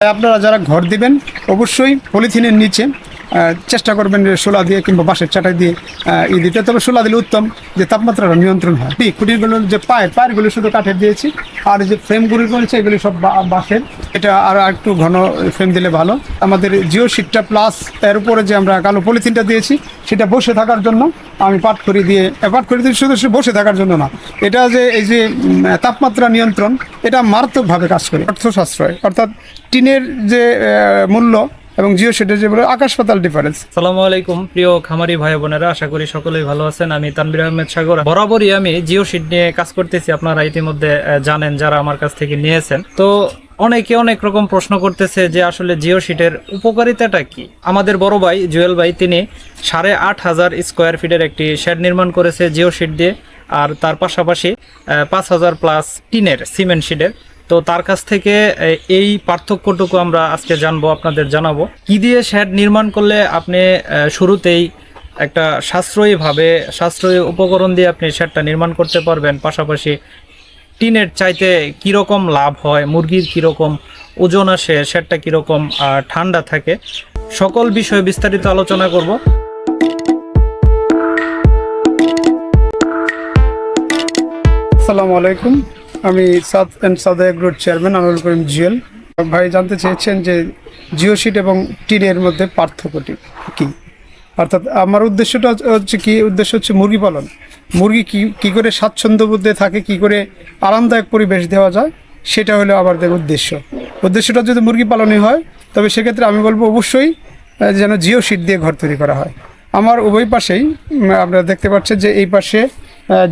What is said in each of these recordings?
আপনারা যারা ঘর দিবেন অবশ্যই পলিথিনের নিচে চেষ্টা করবেন যে শোলা দিয়ে কিংবা বাঁশের চাটাই দিয়ে ই দিতে। তবে শোলা দিলে উত্তম যে তাপমাত্রাটা নিয়ন্ত্রণ হয়। ঠিক খুঁটিগুলো যে পায়ের, পায়েরগুলো শুধু কাঠের দিয়েছি, আর যে ফ্রেমগুলি রয়েছে, এগুলি সব বাঁশের। এটা আর একটু ঘন ফ্রেম দিলে ভালো। আমাদের জিও শিটটা প্লাস এর উপরে যে আমরা কালো পলিথিনটা দিয়েছি, সেটা বসে থাকার জন্য আমি পাট করে দিয়ে পাট করে দিয়ে শুধু শুধু বসে থাকার জন্য না। এটা যে এই যে তাপমাত্রা নিয়ন্ত্রণ, এটা মারাত্মকভাবে কাজ করে। অর্থ সাশ্রয় অর্থাৎ টিনের যে মূল্য এবং জিও শিটের যে বলে আকাশ পাতাল ডিফারেন্স সালামু আলাইকুম, প্রিয় খামারি ভাই বোনেরা, আশা করি সকলেই ভালো আছেন। আমি তানবির আহমেদ সাগর। বরাবরই আমি জিও শিট নিয়ে কাজ করতেছি, আপনারা ইতিমধ্যে জানেন যারা আমার কাছ থেকে নিয়েছেন। তো অনেকে অনেক রকম প্রশ্ন করতেছে যে আসলে জিও শিটের উপকারিতাটা কি? আমাদের বড় ভাই জুয়েল ভাই, তিনি সাড়ে আট হাজার স্কোয়ার ফিটের একটি শেড নির্মাণ করেছে জিও শিট দিয়ে, আর তার পাশাপাশি পাঁচ হাজার প্লাস টিনের সিমেন্ট শিটের তো তার কাছ থেকে এই পার্থক্যটুকু আমরা আজকে জানব, আপনাদের জানাব। কি দিয়ে শেড নির্মাণ করলে আপনি শুরুতেই একটা সাশ্রয়ীভাবে, সাশ্রয়ী উপকরণ দিয়ে আপনি শেডটা নির্মাণ করতে পারবেন? পাশাপাশি টিনের চাইতে কীরকম লাভ হয়? মুরগির কীরকম ওজন আসে? শেডটা কীরকম ঠান্ডা থাকে? সকল বিষয়ে বিস্তারিত আলোচনা করব। আসসালামু আলাইকুম। আমি Saad and Sada group chairman আনুল Karim GL ভাই, জানতে চেয়েছেন যে জিও শিট এবং টিনের মধ্যে পার্থক্যটি কি? অর্থাৎ আমার উদ্দেশ্যটা হচ্ছে কি, উদ্দেশ্য হচ্ছে মুরগি পালন। মুরগি কি কি করে স্বাচ্ছন্দ্য বোধে থাকে, কি করে আরামদায়ক পরিবেশ দেওয়া যায়, সেটা হলো আমাদের উদ্দেশ্য। উদ্দেশ্যটা যদি মুরগি পালনই হয়, তবে সেক্ষেত্রে আমি বলব অবশ্যই যেন জিও শিট দিয়ে ঘর তৈরি করা হয়। আমার উভয় পাশেই আপনারা দেখতে পাচ্ছেন যে এই পাশে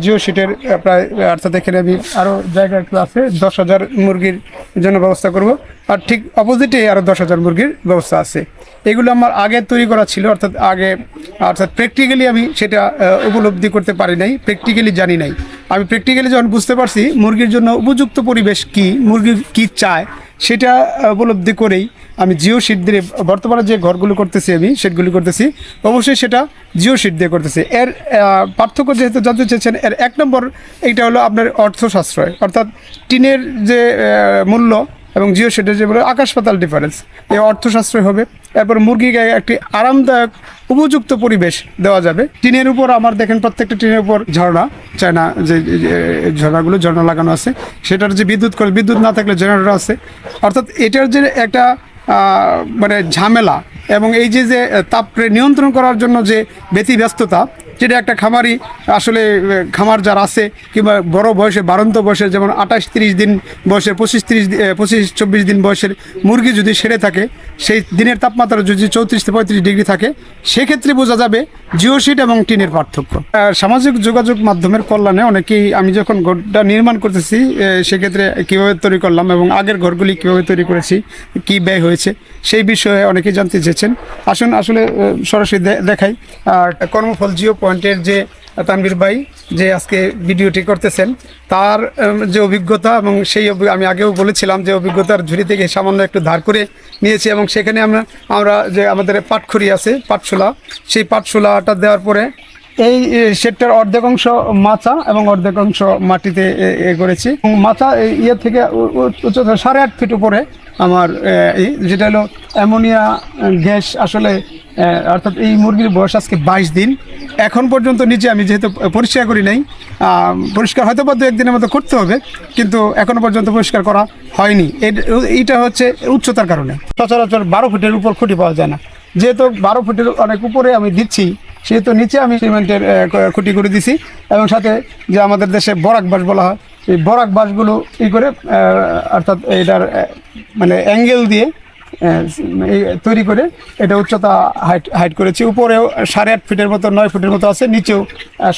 জিও শিটের প্রায় অর্থাৎ এখানে আমি আরও জায়গা একটু আছে, দশ হাজার মুরগির জন্য ব্যবস্থা করব। আর ঠিক অপোজিটে আরও দশ হাজার মুরগির ব্যবস্থা আছে। এগুলো আমার আগে তৈরি করা ছিল, অর্থাৎ আগে, অর্থাৎ প্র্যাকটিক্যালি আমি সেটা উপলব্ধি করতে পারি নাই প্র্যাকটিক্যালি জানি নাই। আমি প্র্যাকটিক্যালি যখন বুঝতে পারছি মুরগির জন্য উপযুক্ত পরিবেশ কি, মুরগি কি চায় সেটা উপলব্ধি করেই আমি জিও শিট দিয়ে বর্তমানে যে ঘরগুলো করতেছি আমি সেটগুলি করতেছি, অবশ্যই সেটা জিও শিট দিয়ে করতেছি। এর পার্থক্য যেহেতু জানতে চেয়েছেন, এর এক নম্বর এইটা হলো আপনার অর্থ সাশ্রয় অর্থাৎ টিনের যে মূল্য এবং জিও শিটের যে বলে আকাশ পাতাল ডিফারেন্স এই অর্থ সাশ্রয় হবে। এরপর মুরগিকে একটি আরামদায়ক, উপযুক্ত পরিবেশ দেওয়া যাবে। টিনের উপর আমার দেখেন প্রত্যেকটা টিনের উপর ঝর্ণা, চায়না যে ঝর্ণাগুলো, ঝর্ণা লাগানো আছে। সেটার যে বিদ্যুৎ করে বিদ্যুৎ না থাকলে জেনারেটর আছে। অর্থাৎ এটার যে একটা মানে ঝামেলা এবং এই যে যে, তাপকে নিয়ন্ত্রণ করার জন্য যে ব্যতিব্যস্ততা যেটা একটা খামারি, আসলে খামার যারা আছে, কিংবা বড় বয়সে, বারন্ত বয়সে, যেমন আঠাশ তিরিশ দিন বয়সের, পঁচিশ তিরিশ পঁচিশ চব্বিশ দিন বয়সের মুরগি যদি সেরে থাকে, সেই দিনের তাপমাত্রা যদি চৌত্রিশ থেকে পঁয়ত্রিশ ডিগ্রি থাকে, সেক্ষেত্রে বোঝা যাবে জিও শিট এবং টিনের পার্থক্য। সামাজিক যোগাযোগ মাধ্যমের কল্যাণে অনেকেই, আমি যখন ঘরটা নির্মাণ করতেছি সেক্ষেত্রে কীভাবে তৈরি করলাম এবং আগের ঘরগুলি কীভাবে তৈরি করেছি, কী ব্যয় হয়েছে, সেই বিষয়ে অনেকেই জানতে চেয়েছেন। আসুন, আসলে সরাসরি দেখাই। কর্মফল জিও পয়েন্টের যে তানবীর ভাই যে আজকে ভিডিওটি করতেছেন, তার যে অভিজ্ঞতা এবং সেই আমি আগেও বলেছিলাম যে অভিজ্ঞতার ঝুড়ি থেকে সামান্য একটু ধার করে নিয়েছি এবং সেখানে আমরা আমরা যে আমাদের পাটখড়ি আছে, পাটশোলা, সেই পাটশোলাটা দেওয়ার পরে এই শেডটার অর্ধেক অংশ মাচা এবং অর্ধেক অংশ মাটিতে এ- করেছি। মাচা ইয়ে থেকে সাড়ে আট ফিট উপরে আমার যেটা হলো অ্যামোনিয়া গ্যাস আসলে অর্থাৎ এই মুরগির বয়স আজকে বাইশ দিন। এখন পর্যন্ত নিচে আমি যেহেতু পরিষ্কার করি নাই পরিষ্কার হয়তো বা দু একদিনের মতো করতে হবে, কিন্তু এখনও পর্যন্ত পরিষ্কার করা হয়নি। এইটা হচ্ছে উচ্চতার কারণে। সচরাচর বারো ফুটের উপর খুঁটি পাওয়া যায় না। যেহেতু বারো ফুটের অনেক উপরে আমি দিচ্ছি, সেহেতু নিচে আমি সিমেন্টের খুঁটি করে দিছি, এবং সাথে যে আমাদের দেশে বরাক বাঁশ বলা হয় এই বরাক বাঁশগুলো ই করে অর্থাৎ এটার মানে অ্যাঙ্গেল দিয়ে তৈরি করে এটা উচ্চতা হাইট হাইট করেছি। উপরেও সাড়ে আট ফিটের মতো, নয় ফুটের মতো আছে, নিচেও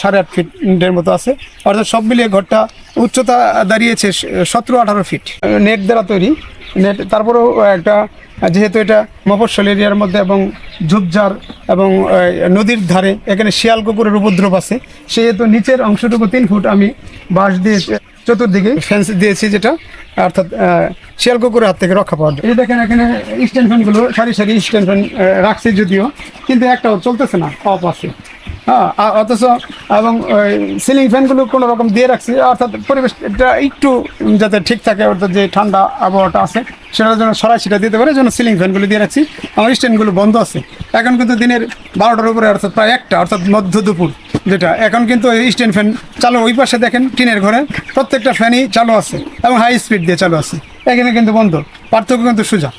সাড়ে আট ফিটের মতো আছে। অর্থাৎ সব মিলিয়ে ঘরটা উচ্চতা দাঁড়িয়েছে সতেরো আঠারো ফিট। নেট দ্বারা তৈরি। নেট, তারপরেও একটা, যেহেতু এটা মফস্বল এরিয়ার মধ্যে এবং ঝুপঝাড় এবং নদীর ধারে, এখানে শিয়াল কুকুরের উপদ্রব আছে, সেহেতু নিচের অংশটুকু তিন ফুট আমি বাঁশ দিয়ে চতুর্দিকে ফ্যান্স দিয়েছি যেটা অর্থাৎ শিয়াল কুকুরের হাত থেকে রক্ষা পাওয়ার। এই দেখেন এখানে স্ট্যান্ড ফ্যানগুলো সারি সারি স্ট্যান্ড ফ্যান রাখছে যদিও কিন্তু একটাও চলতেছে না অফ আছে হ্যাঁ অথচ এবং সিলিং ফ্যানগুলো কোনো রকম দিয়ে রাখছি, অর্থাৎ পরিবেশটা একটু যাতে ঠিক থাকে, অর্থাৎ যে ঠান্ডা আবহাওয়াটা আছে, সেটার জন্য সরাই সেটা দিতে পারে জন্য সিলিং ফ্যানগুলো দিয়ে রাখছি আমার স্ট্যান্ডগুলো বন্ধ আছে। এখন কিন্তু দিনের বারোটার উপরে, অর্থাৎ প্রায় একটা, অর্থাৎ মধ্য দুপুর যেটা, এখন কিন্তু স্ট্যান্ড ফ্যান চালু, ওই পাশে দেখেন টিনের ঘরে প্রত্যেকটা ফ্যানই চালু আছে, এবং হাই স্পিড দিয়ে চালু আছে, এখানে কিন্তু বন্ধ, পার্থক্য কিন্তু সোজা।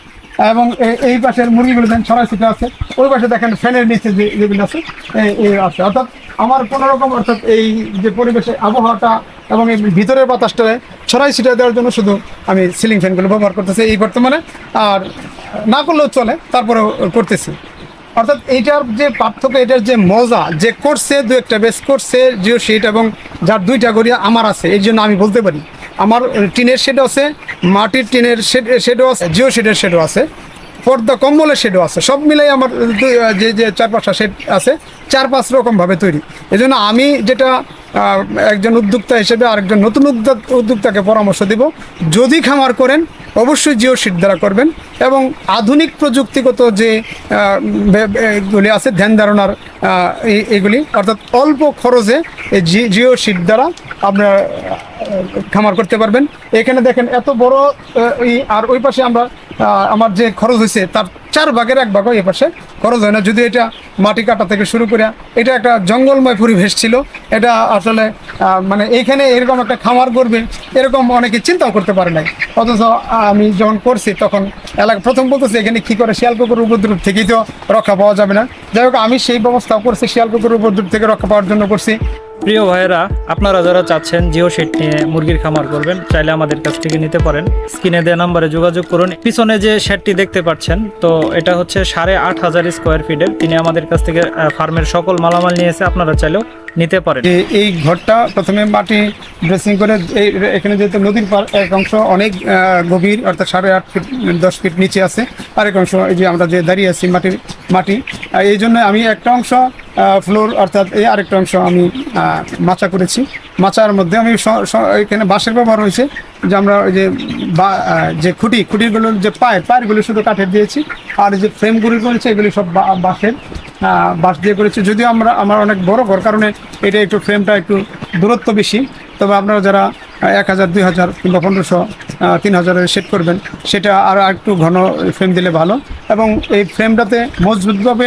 এবং এই পাশের মুরগিগুলো দেখেন ছিটা আছে। ওই পাশে দেখেন ফ্যানের নিচে যে যেগুলো আছে আছে। অর্থাৎ আমার কোনো রকম, অর্থাৎ এই যে পরিবেশে আবহাওয়াটা এবং এই ভিতরের বাতাসটা ছড়াই ছিটা দেওয়ার জন্য শুধু আমি সিলিং ফ্যানগুলো ব্যবহার করতেছি এই বর্তমানে। আর না করলেও চলে, তারপরেও করতেছি। অর্থাৎ এইটার যে পার্থক্য, এটার যে মজা, যে করছে, দু একটা বেশ করছে, জিও শিট এবং যার দুইটা গড়িয়া আমার আছে এই জন্য আমি বলতে পারি। আমার টিনের শেডও আছে, মাটির টিনের শেড শেডও আছে, জিও শেডের শেডও আছে, পর্দা কম্বলের শেডও আছে, সব মিলাই আমার যে যে চার পাঁচটা শেড আছে, চার পাঁচ রকমভাবে তৈরি। এই জন্য আমি যেটা একজন উদ্যোক্তা হিসেবে আরেকজন নতুন উদ্যোক্তাকে পরামর্শ দিব, যদি খামার করেন, অবশ্যই জিও শিট দ্বারা করবেন এবং আধুনিক প্রযুক্তিগত যে এগুলি আছে, ধ্যান ধারণার এগুলি, অর্থাৎ অল্প খরচে এই জিও শিট দ্বারা আপনারা খামার করতে পারবেন। এখানে দেখেন এত বড় আর ওই পাশে আমরা আমার যে খরচ হয়েছে, তার চার ভাগের এক ভাগও এ পাশে খরচ হয় না। যদি এটা মাটি কাটা থেকে শুরু করে, এটা একটা জঙ্গলময় পরিবেশ ছিল। এটা আসলে মানে এইখানে এরকম একটা খামার করবে, এরকম অনেকে চিন্তাও করতে পারে নাই। অথচ আমি যখন করছি, তখন এলাকা, প্রথম বলতেছি, এখানে কি করে শিয়াল কুকুর উপদ্রব থেকেই তো রক্ষা পাওয়া যাবে না। যাই হোক, আমি সেই ব্যবস্থাও করছি, শিয়াল কুকুর উপদ্রব থেকে রক্ষা পাওয়ার জন্য করছি। প্রিয় ভাইয়েরা, আপনারা যারা চাচ্ছেন জিও শিট নিয়ে মুরগির খামার করবেন, চাইলে আমাদের কাছ থেকে নিতে পারেন। স্ক্রিনে দেওয়া নাম্বারে যোগাযোগ করুন। পিছনে যে শেডটি দেখতে পাচ্ছেন, তো এটা হচ্ছে সাড়ে আট হাজার স্কোয়ার ফিটের তিনি আমাদের কাছ থেকে ফার্মের সকল মালামাল নিয়েছে আপনারা চাইলেও নিতে পারেন। এই ঘরটা প্রথমে মাটি ড্রেসিং করে এই এখানে যেহেতু নদীর পার এক অংশ অনেক গভীর, অর্থাৎ সাড়ে আট ফিট, দশ ফিট নিচে আছে। আরেক অংশ এই যে আমরা যে দাঁড়িয়ে আছি মাটির মাটি এই জন্য আমি একটা অংশ ফ্লোর অর্থাৎ এই আরেকটা অংশ আমি মাচা করেছি। মাচার মধ্যে আমি এখানে বাঁশের ব্যবহার হয়েছে, যে আমরা ওই যে বা- যে খুঁটি, খুঁটিগুলোর যে পায়ের, পায়েরগুলো শুধু কাঠের দিয়েছি, আর যে ফ্রেমগুলি রয়েছে, এগুলি সব বাঁশের। বাঁশ দিয়ে করেছি। যদিও আমরা, আমার অনেক বড় ঘর, কারণে এটা একটু ফ্রেমটা একটু দূরত্ব বেশি। তবে আপনারা যারা এক হাজার, দুই হাজার কিংবা পনেরোশো তিন হাজারের সেট করবেন। সেটা আর একটু ঘন ফ্রেম দিলে ভালো। এবং এই ফ্রেমটাতে মজবুতভাবে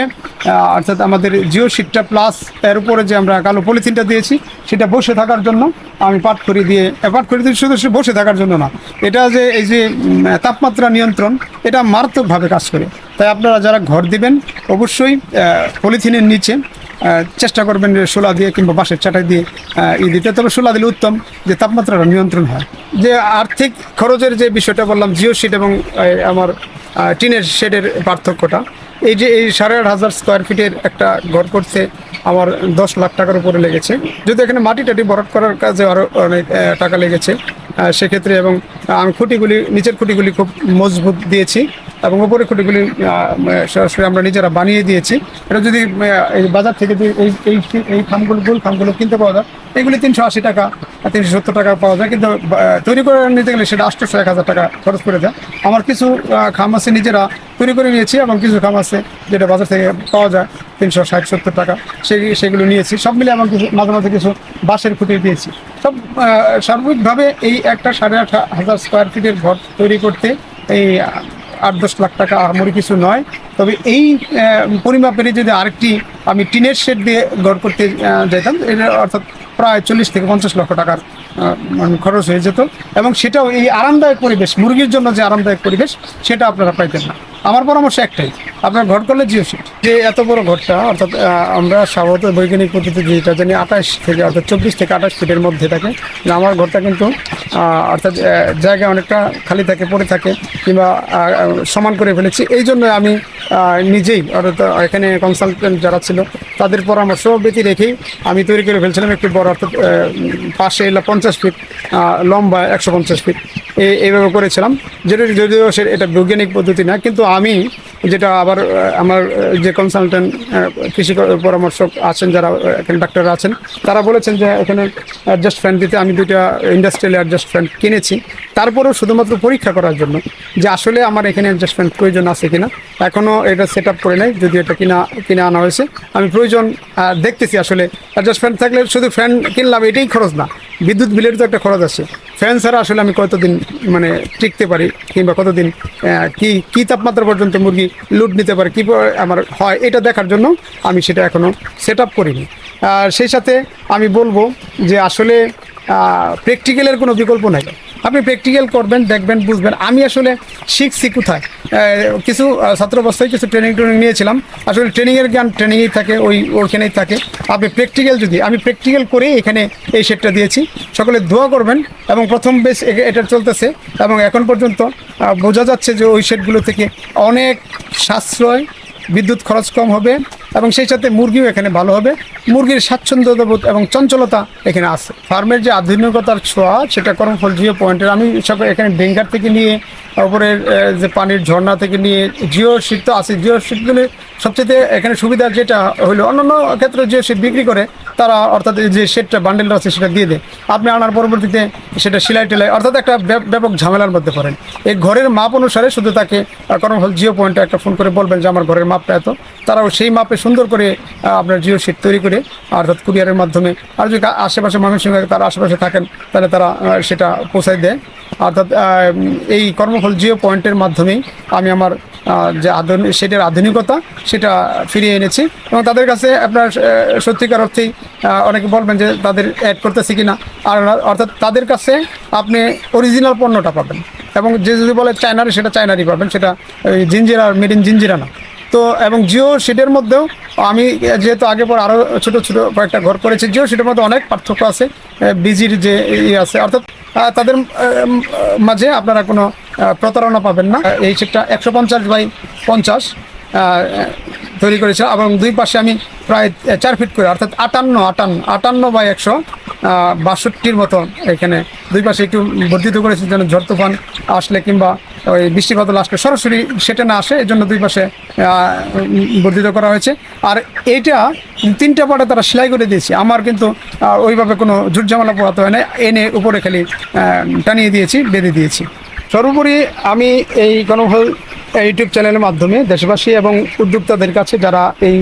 অর্থাৎ আমাদের জিও শিটটা প্লাস এর উপরে যে আমরা কালো পলিথিনটা দিয়েছি, সেটা বসে থাকার জন্য আমি পাট করে দিয়ে পাট করে দিয়ে শুধু বসে থাকার জন্য না। এটা যে এই যে তাপমাত্রা নিয়ন্ত্রণ, এটা মারাত্মকভাবে কাজ করে। তাই আপনারা যারা ঘর দিবেন, অবশ্যই পলিথিনের নিচে চেষ্টা করবেন যে শোলা দিয়ে কিংবা বাঁশের চাটাই দিয়ে ই দিতে। তবে শোলা দিলে উত্তম যে তাপমাত্রাটা নিয়ন্ত্রণ হয়। যে আর্থিক খরচের যে বিষয়টা বললাম, জিও শিট এবং আমার টিনের শেডের পার্থক্যটা, এই যে এই সাড়ে আট হাজার স্কোয়ার ফিটের একটা ঘর করতে আমার দশ লাখ টাকার উপরে লেগেছে। যদি এখানে মাটি টাটি বরফ করার কাজে আরও অনেক টাকা লেগেছে সেক্ষেত্রে এবং আমি খুঁটিগুলি, নিচের খুঁটিগুলি খুব মজবুত দিয়েছি। এবং উপরে খুঁটিগুলি সরাসরি আমরা নিজেরা বানিয়ে দিয়েছি। এটা যদি এই বাজার থেকে যদি এই এই এই গোল খামগুলো কিনতে পাওয়া যায়, এগুলি তিনশো আশি টাকা, তিনশো সত্তর টাকা পাওয়া যায়। কিন্তু তৈরি করে নিতে গেলে সেটা আটশোশো এক হাজার টাকা খরচ করে যায়। আমার কিছু খাম আছে নিজেরা তৈরি করে নিয়েছি এবং কিছু খাম আছে যেটা বাজার থেকে পাওয়া যায়, তিনশো ষাট, সত্তর টাকা। সেই, সেগুলো নিয়েছি। সব মিলে আমার কিছু, মাঝে মাঝে কিছু বাঁশের খুঁটি দিয়েছি। সব সার্বিকভাবে এই একটা সাড়ে আট হাজার স্কোয়ার ফিটের ঘর তৈরি করতে এই আট দশ লাখ টাকা আহামরি কিছু নয়। তবে এই পরিমাপের যদি আরেকটি আমি টিনের শেড দিয়ে গড় করতে যেতাম এটা অর্থাৎ প্রায় চল্লিশ থেকে পঞ্চাশ লক্ষ টাকার মানে খরচ হয়ে যেত। এবং সেটাও এই আরামদায়ক পরিবেশ, মুরগির জন্য যে আরামদায়ক পরিবেশ, সেটা আপনারা পাইতেন না। আমার পরামর্শ একটাই, আপনার ঘর করলে জিও শিট যে এত বড় ঘরটা, অর্থাৎ আমরা স্বাভাবিক বৈজ্ঞানিক পদ্ধতি যেটা জানি, আঠাশ থেকে, অর্থাৎ চব্বিশ থেকে আঠাশ ফিটের মধ্যে থাকে আমার ঘরটা কিন্তু অর্থাৎ জায়গা অনেকটা খালি থাকে, পড়ে থাকে, কিংবা সমান করে ফেলেছি। এই জন্য আমি নিজেই, অর্থাৎ, এখানে কনসালটেন্ট যারা ছিল, তাদের পরামর্শ ব্যতি রেখেই আমি তৈরি করে ফেলছিলাম একটু বড়, অর্থাৎ পাশে পঞ্চাশ ফিট লম্বা একশো পঞ্চাশ ফিট। এই এইভাবে করেছিলাম। যেটা যদিও সে এটা বৈজ্ঞানিক পদ্ধতি না, কিন্তু আমি যেটা আবার আমার যে কনসালটেন্ট কৃষি পরামর্শক আছেন, যারা এখানে ডাক্তাররা আছেন, তারা বলেছেন যে এখানে অ্যাডজাস্ট ফ্যান দিতে আমি দুইটা ইন্ডাস্ট্রিয়াল অ্যাডজাস্ট ফ্যান কিনেছি। তারপরেও শুধুমাত্র পরীক্ষা করার জন্য যে আসলে আমার এখানে অ্যাডজাস্ট ফ্যান প্রয়োজন আছে কিনা। এখনও এটা সেট আপ করে নাই, যদি এটা কিনা, কিনে আনা হয়েছে। আমি প্রয়োজন দেখতেছি আসলে। অ্যাডজাস্ট ফ্যান থাকলে শুধু ফ্যান কিনলাম, এটাই খরচ না। বিদ্যুৎ বিলের তো একটা খরচ আছে। ফ্যান ছাড়া আসলে আমি কতদিন মানে টিকতে পারি, কিংবা কতদিন কি কি তাপমাত্রা পর্যন্ত মুরগি লুট নিতে পারে, কী আমার হয়, এটা দেখার জন্য আমি সেটা এখনও সেট আপ করিনি। আর সেই সাথে আমি বলব যে আসলে প্র্যাকটিক্যালের কোনো বিকল্প নাই। আপনি প্র্যাকটিক্যাল করবেন, দেখবেন, বুঝবেন। আমি আসলে শিখছি কোথায়? কিছু ছাত্র অবস্থায় কিছু ট্রেনিং ট্রেনিং নিয়েছিলাম। আসলে ট্রেনিংয়ের জ্ঞান ট্রেনিংয়েই থাকে, ওই, ওইখানেই থাকে। আপনি প্র্যাকটিক্যাল যদি, আমি প্র্যাকটিক্যাল করেই এখানে এই সেটটা দিয়েছি। সকলে দোয়া করবেন এবং প্রথম বেশ এটা চলতেছে এবং এখন পর্যন্ত বোঝা যাচ্ছে যে ওই সেটগুলো থেকে অনেক সাশ্রয় বিদ্যুৎ খরচ কম হবে এবং সেই সাথে মুরগিও এখানে ভালো হবে। মুরগির স্বাচ্ছন্দ্যবোধ এবং চঞ্চলতা এখানে আছে। ফার্মের যে আধুনিকতার ছোঁয়া, সেটা কর্মফল জিও পয়েন্টের। আমি সব এখানে ডেঙ্গার থেকে নিয়ে ওপরের যে পানির ঝর্ণা থেকে নিয়ে জিও শীত তো আছে জিও শীতগুলি সবচেয়ে এখানে সুবিধা যেটা হলো, অন্যান্য ক্ষেত্রে জিও শীত বিক্রি করে তারা অর্থাৎ যে শেডটা বান্ডেলটা আছে সেটা দিয়ে দেয়। আপনি আনার পরবর্তীতে সেটা সেলাই টেলাই, অর্থাৎ একটা ব্যাপ- ব্যাপক ঝামেলার মধ্যে পড়েন। এই ঘরের মাপ অনুসারে শুধু তাকে কর্মফল জিও পয়েন্টে একটা ফোন করে বলবেন যে, আমার ঘরের মাপটা এত। তারাও সেই মাপে সুন্দর করে আপনার জিও শীট তৈরি করে, অর্থাৎ কুরিয়ারের মাধ্যমে। আর যদি আশেপাশে ময়মনসিংহে তারা আশেপাশে থাকেন, তাহলে তারা সেটা পৌঁছায় দেয়। অর্থাৎ এই কর্মফল জিও পয়েন্টের মাধ্যমেই আমি আমার যে আধুনিক সেটার আধুনিকতা, সেটা ফিরিয়ে এনেছি। এবং তাদের কাছে আপনার সত্যিকার অর্থেই অনেকে বলবেন যে তাদের অ্যাড করতেছি কিনা। আর অর্থাৎ তাদের কাছে আপনি অরিজিনাল পণ্যটা পাবেন। এবং যে যদি বলে চায়নারি সেটা চায়নারি পাবেন। সেটা জিঞ্জিরা মেড ইন জিঞ্জিরা না। তো, এবং জিও শিটের মধ্যেও আমি যেহেতু আগে পর আরও ছোটো ছোটো কয়েকটা ঘর করেছি, জিও শিটের মধ্যে অনেক পার্থক্য আছে বিজির যে ইয়ে আছে। অর্থাৎ তাদের মাঝে আপনারা কোনো প্রতারণা পাবেন না। এই সেটটা একশো পঞ্চাশ বাই পঞ্চাশ তৈরি করেছে এবং দুই পাশে আমি প্রায় চার ফিট করে, অর্থাৎ আটান্ন আটান্ন আটান্ন বাই একশো বাষট্টির মতো এখানে। দুই পাশে একটু বর্ধিত করেছে, যেন ঝড় তুফান আসলে কিংবা ওই বৃষ্টিপাত আসলে সরাসরি সেটা না আসে এই জন্য দুই পাশে বর্ধিত করা হয়েছে। আর এইটা তিনটা পাটে তারা সেলাই করে দিয়েছে। আমার কিন্তু ওইভাবে কোনো ঝুটঝামেলা পোহাতে হয় না এনে উপরে খালি টানিয়ে দিয়েছি, বেঁধে দিয়েছি। সর্বোপরি আমি এই গণভল ইউটিউব চ্যানেলের মাধ্যমে দেশবাসী এবং উদ্যোক্তাদের কাছে যারা এই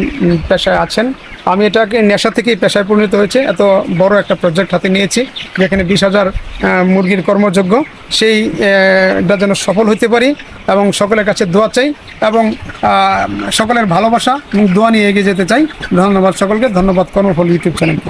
পেশায় আছেন আমি এটাকে নেশা থেকেই পেশায় পরিণত হয়েছে। এত বড় একটা প্রজেক্ট হাতে নিয়েছি যেখানে বিশ হাজার মুরগির কর্মযোগ্য। সেই আহ, যেন সফল হতে পারি এবং সকলের কাছে দোয়া চাই এবং সকলের ভালোবাসা এবং দোয়া নিয়ে এগিয়ে যেতে চাই। ধন্যবাদ সকলকে। ধন্যবাদ কর্মফল ইউটিউব চ্যানেলকে।